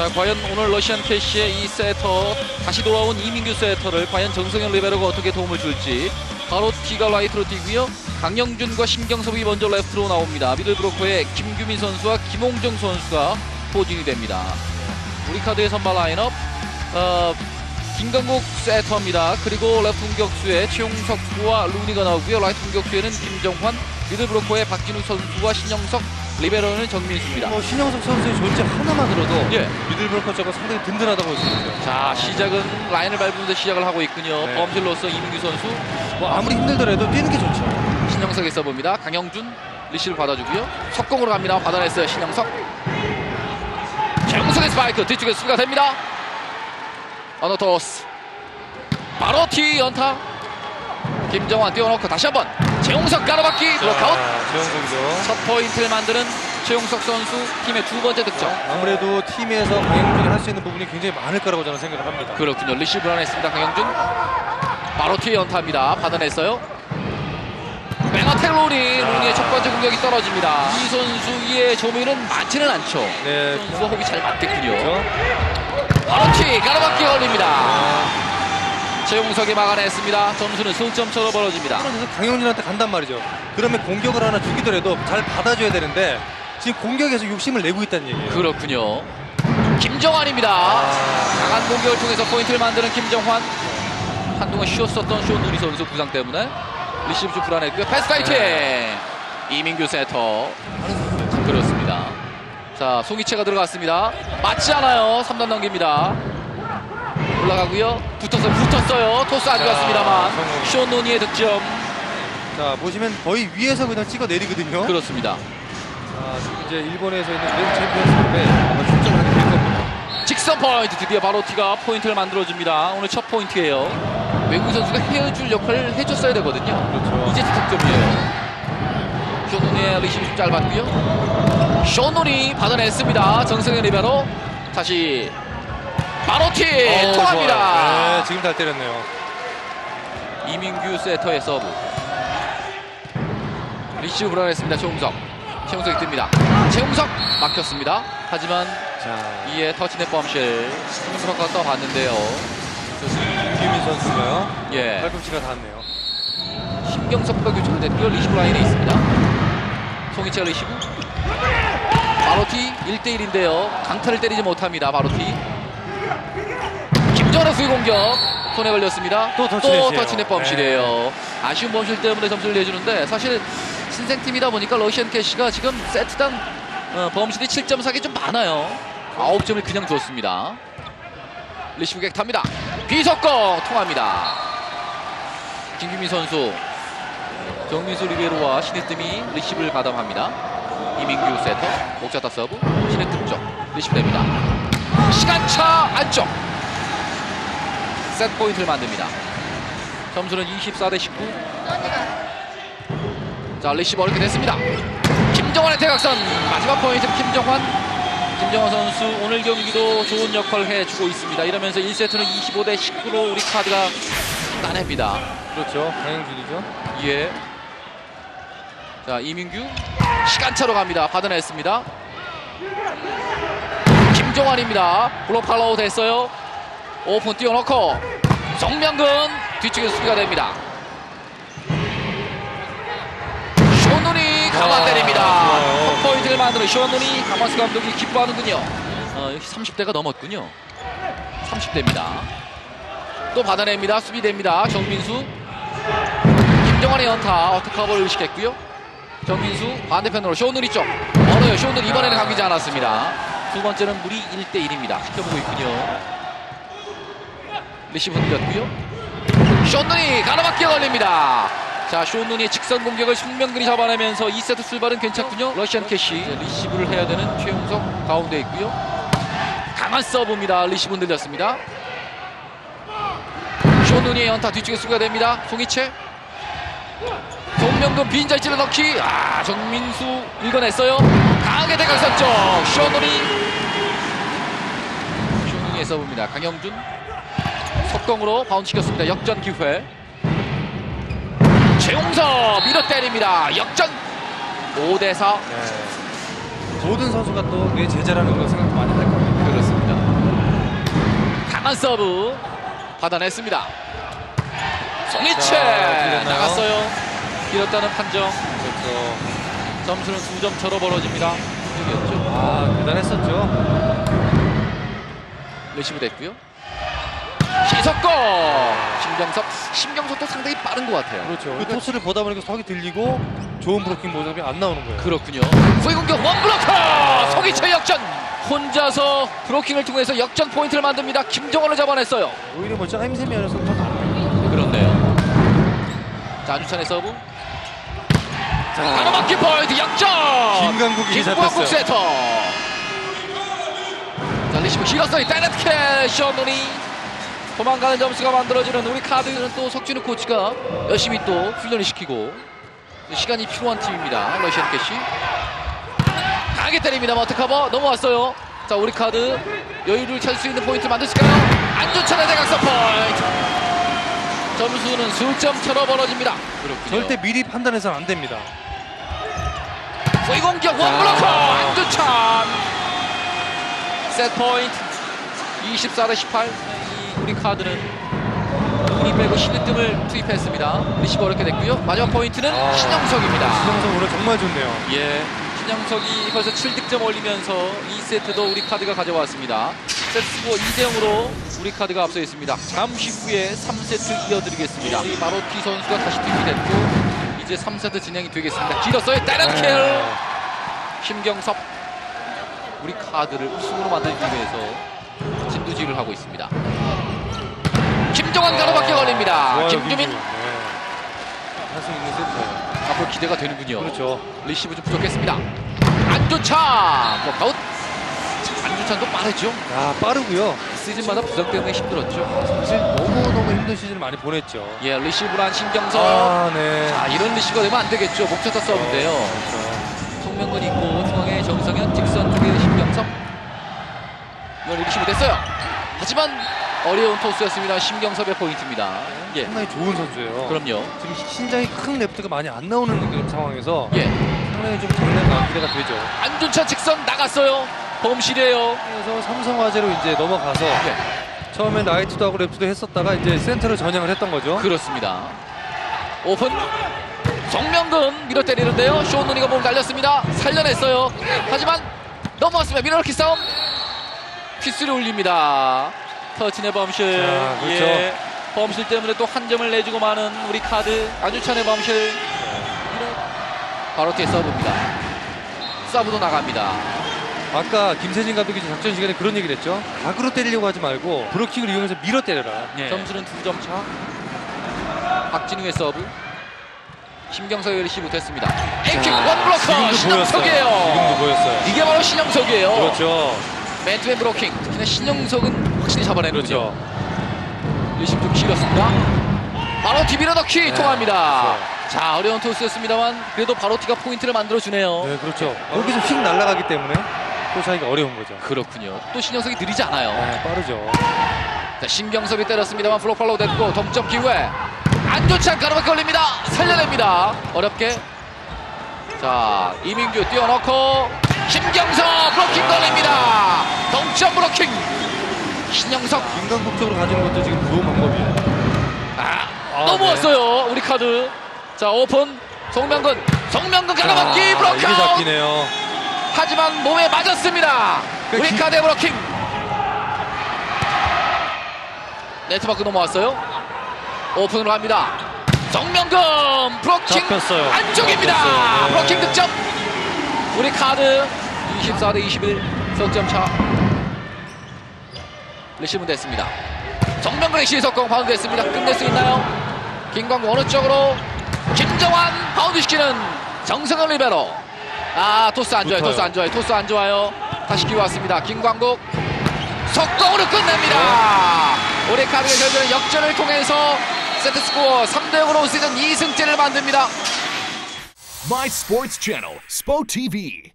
자, 과연 오늘 러시안 캐시의 이 세터 다시 돌아온 이민규 세터를 과연 정성현 리베로가 어떻게 도움을 줄지 바로 티가 라이트로 뛰고요. 강영준과 신경섭이 먼저 레프트로 나옵니다. 미들브로커의 김규민 선수와 김홍정 선수가 포진이 됩니다. 우리 카드의 선발 라인업 어, 김강국 세터입니다. 그리고 레프트 공격수에 최용석과 루니가 나오고요. 라이트 공격수에는 김정환, 미들브로커의 박진욱 선수와 신영석, 리베로는 정민수입니다. 뭐 신영석 선수의 존재 하나만 들어도 예. 쪽은 상당히 든든하다고 볼수 있죠. 자 시작은 라인을 밟으면서 시작을 하고 있군요. 네. 범실로서 이민규 선수 뭐 아무리 힘들더라도 뛰는 게 좋죠. 신영석이 써봅니다. 강영준 리시를 받아주고요. 석공으로 갑니다. 받아냈어요. 신영석. 최용석의 스파이크 뒤쪽에 수비가 됩니다. 어노토스 바로 티 연타 김정환 띄워놓고 다시 한번 최용석 가로막기 블록아웃 최영석이죠. 첫 포인트를 만드는 최용석 선수 팀의 두 번째 득점 아무래도 팀에서 강영준이 할 수 있는 부분이 굉장히 많을 거라고 저는 생각을 합니다. 그렇군요. 리시브 불안했습니다. 강영준. 바로 뒤에 연타입니다. 받아냈어요. 메가텔 로니, 로니의 첫 번째 공격이 떨어집니다. 이 선수의 점유율은 많지는 않죠. 네. 이 선수와 호흡이 잘 맞겠군요. 그렇죠? 바로 티 가로막기 걸립니다. 최용석이 막아냈습니다. 점수는 승점차로 벌어집니다. 그래서 강영준한테 간단 말이죠. 그러면 공격을 하나 주기더라도 잘 받아줘야 되는데 지금 공격에서 욕심을 내고 있다는 얘기예요. 그렇군요. 김정환입니다. 강한 공격을 통해서 포인트를 만드는 김정환. 한동안 쉬었었던 쇼누리 선수 부상 때문에 리시브 좀 불안했고요. 패스 파이팅! 이민규 세터. 그렇습니다. 자, 송이채가 들어갔습니다. 맞지 않아요. 3단 넘깁니다. 올라가고요. 붙어서 붙었어요. 토스 안 자, 좋았습니다만. 성공. 쇼누니의 득점. 자 보시면 거의 위에서 그냥 찍어 내리거든요. 그렇습니다. 자, 지금 이제 일본에서 있는 랜 챔피언스컵에 아마 출전을 하게 될 겁니다. 직선 포인트 드디어 바로티가 포인트를 만들어줍니다. 오늘 첫 포인트예요. 외국인 선수가 헤어줄 역할을 해줬어야 되거든요. 그렇죠. 이제 득점이에요. 쇼눈의 리시브 좀 짧았고요. 쇼눈이 받아냈습니다. 정승현 리베로 다시 바로티 어, 통합니다. 네, 지금 잘 때렸네요. 이민규 세터의 서브. 리시브 불안했습니다. 최용석. 최용석이 뜹니다. 최용석 막혔습니다. 하지만 자, 이에 터치넷 범실 승수가 떠봤는데요. 김규민 선수가요. 예. 팔꿈치가 닿았네요. 신경섭과 교체가 됐고요. 리시브 라인에 있습니다. 송이채 리시브. 바로티 1대1인데요. 강타를 때리지 못합니다. 바로티. 김전의 후위 공격. 손에 걸렸습니다. 또 터치넷이에요. 터치넷 범실이에요. 아쉬운 범실 때문에 점수를 내주는데 사실 신생팀이다 보니까 러시안 캐시가 지금 세트당 어, 범실이 7점 사기 좀 많아요. 9점을 그냥 줬습니다. 리시브 객 탑니다. 비석공 통합니다. 김규민 선수 정민수 리베로와 신혜뜸이 리시브를 가담합니다. 이민규 세터 목자타 서브 신혜뜸 쪽 리시브 됩니다. 시간차 안쪽 셋 포인트를 만듭니다. 점수는 24 대 19. 자 리시브 어렵게 됐습니다. 김정환의 대각선 마지막 포인트 김정환 김정환 선수 오늘 경기도 좋은 역할을 해주고 있습니다. 이러면서 1세트는 25 대 19로 우리 카드가 따냅니다. 그렇죠. 강영준이죠. 예. 자 이민규 시간차로 갑니다. 받아냈습니다. 김종환입니다. 블록 팔로우 됐어요. 오픈 띄워놓고 정명근 뒤쪽에 수비가 됩니다. 쇼눈이 가만 와, 때립니다. 포인트를 만드는 쇼눈이 가마스 감독이 기뻐하는군요. 어, 30대가 넘었군요. 30대입니다. 또 받아냅니다. 수비됩니다. 정민수 김정환의 연타 어택커버를 의식했고요. 정민수 반대편으로 쇼누리 쪽 멀어요. 쇼누리 이번에는 감기지 않았습니다. 두 번째는 무리 1대1입니다. 지켜보고 있군요. 리시브 흔들렸고요. 쇼누리 가로막기 걸립니다. 자, 쇼누니의 직선 공격을 손명근이 잡아내면서 2세트 출발은 괜찮군요. 러시안 캐시 리시브를 해야 되는 최용석 가운데 있고요. 강한 서브입니다. 리시브 흔들렸습니다. 쇼누니의 연타 뒤쪽에 수비가 됩니다. 송이채 송명근 빈자리 찔러 넣기 아 정민수 읽어냈어요 강하게 대각선 쪽 쇼누니 쇼누니의 서브입니다 강영준 속공으로 바운드 시켰습니다 역전 기회 최용석 밀어 때립니다 역전 5대 4 네. 모든 선수가 또내 제자라는 걸 생각 많이 할 겁니다. 그렇습니다 강한 서브 받아냈습니다. 송이채? 나갔어요. 길었다는 판정. 그렇죠. 점수는 두점 차로 벌어집니다. 이겼죠. 아 대단했었죠. 레시브 됐고요. 시석거 신경석 신경석도 상당히 빠른 것 같아요. 그렇죠. 그 토스를 보다 보니까 석이 들리고 좋은 브로킹 모습이 안 나오는 거예요. 그렇군요. 후위 공격 원블로커 송이채 역전 혼자서 브로킹을 통해서 역전 포인트를 만듭니다. 김정원을 잡아냈어요. 오히려 뭐 하는 선수 더 나아요. 그렇네요. 자 안주찬의 서브. 가로막기 포인트 역전. 김강국이 김광국 잡혔어요. 세터. 자 리시브 길었어요. 다이렉트 캐션 노니. 도망가는 점수가 만들어지는 우리 카드는 또 석진우 코치가 열심히 또 훈련을 시키고 시간이 필요한 팀입니다. 러시안 캐시. 강하게 때립니다. 머트커버 넘어왔어요. 자 우리 카드 여유를 찾을 수 있는 포인트 만드실까요? 안주찬의 대각선 포인트. 점수는 수점 차로 벌어집니다. 그렇군요. 절대 미리 판단해서는 안 됩니다. 소위 공격 원블로커 안주찬 세트 포인트 24대 18이 우리 카드는 우리 빼고 신의뜸을 투입했습니다. 리시브 어렵게 됐고요. 마지막 포인트는 아. 신영석입니다. 수성성 오늘 정말 좋네요. 예 신영석이 벌써 7득점 올리면서 2세트도 우리 카드가 가져왔습니다. 세트 스코어 2대 0으로 우리 카드가 앞서 있습니다. 잠시 후에 3세트 이어드리겠습니다. 이 마로티 선수가 다시 투입이 됐고 이제 3세트 진행이 되겠습니다. 길었어요. 다른 킬 네. 심경섭! 우리 카드를 우승으로 만들기 위해서 진두지휘를 하고 있습니다. 김종환 가로막기 걸립니다. 김주민. 네. 할수 있는 세트예요. 앞으로 기대가 되는군요. 그렇죠. 리시브 좀 부족했습니다. 안주찬 워크아웃. 안주찬도 빠르죠. 야 빠르고요. 시즌마다 부상 때문에 힘들었죠. 사실 너무 너무 힘든 시즌을 많이 보냈죠. 예, 리시브란 신경섭. 아 네. 자, 이런 리시브가 되면 안 되겠죠. 목차타 서브인데요. 그렇죠. 송명근 있고 중앙에 정성현 직선 신경섭 이건 리시브 됐어요. 하지만 어려운 토스였습니다. 신경섭의 포인트입니다. 예. 상당히 좋은 선수예요. 그럼요. 지금 신장이 큰 랩트가 많이 안 나오는 그런 상황에서 예. 상당히 좀 장난감 기대가 되죠. 안준찬 직선 나갔어요. 범실이에요. 그래서 삼성화재로 이제 넘어가서 예. 처음에 라이트도 하고 랩트도 했었다가 이제 센터로 전향을 했던 거죠. 그렇습니다. 오픈. 정명근 밀어 때리는데요. 쇼누니가 몸을 날렸습니다. 살려냈어요. 하지만 넘어왔습니다. 미러키 싸움 퀴스를 올립니다 터치네 범실 자, 그렇죠. 예. 범실 때문에 또 한 점을 내주고 마는 우리 카드 안주찬의 범실 바로 뒤에 서브입니다 서브도 나갑니다 아까 김세진 감독이 작전 시간에 그런 얘기를 했죠. 각으로 때리려고 하지 말고 브로킹을 이용해서 밀어 때려라. 점수는 두 점 차. 박진우의 서브. 심경석의 리시브 됐습니다. 에이킥 지금도 신영석이에요. 지금도 보였어요. 이게 바로 신영석이에요. 그렇죠. 맨투맨 브로킹. 특히나 신영석은 확실히 잡아내는군요. 그렇죠. 리시브 좀 길었습니다. 바로 디비러 넣기 네, 통합니다. 자 어려운 토스였습니다만 그래도 바로티가 포인트를 만들어주네요. 네, 그렇죠. 거기서 휙 날아가기 때문에 또 자기가 어려운 거죠. 그렇군요. 또 신영석이 느리지 않아요. 네, 빠르죠. 자, 신경섭이 때렸습니다만 블록 팔로우 됐고 동점 기회 안좋지 않게 가로막기 걸립니다 살려냅니다 어렵게 자 이민규 뛰어넣고 신경섭 블로킹 걸립니다. 동점 블로킹. 신영석. 인간국 쪽으로 가지는 것도 지금 좋은 방법이에요. 아, 아, 넘어왔어요 우리 카드. 자 오픈. 송명근. 송명근 가로막기 아, 블로킹. 하지만 몸에 맞았습니다. 그 우리 기- 카드의 블로킹. 네트 밖으로 넘어왔어요. 오픈으로 합니다. 정명근 브로킹 잡혔어요. 안쪽입니다. 잡혔어요. 네. 브로킹 득점. 우리 카드 24 대 21 석점 차. 리시브 됐습니다. 정명근의 시석공 바운드 됐습니다. 끝낼 수 있나요? 김광구 어느 쪽으로? 김정환 바운드 시키는 정성현 리베로. 아 토스 안 좋아요. 붙어요. 토스 안 좋아요. 토스 안 좋아요. 다시 기회 왔습니다. 김광국 속공으로 끝냅니다. 우리 카드가 결국은 역전을 통해서 세트 스코어 3대 0으로 시즌 2승째를 만듭니다 My Sports Channel, SPO TV.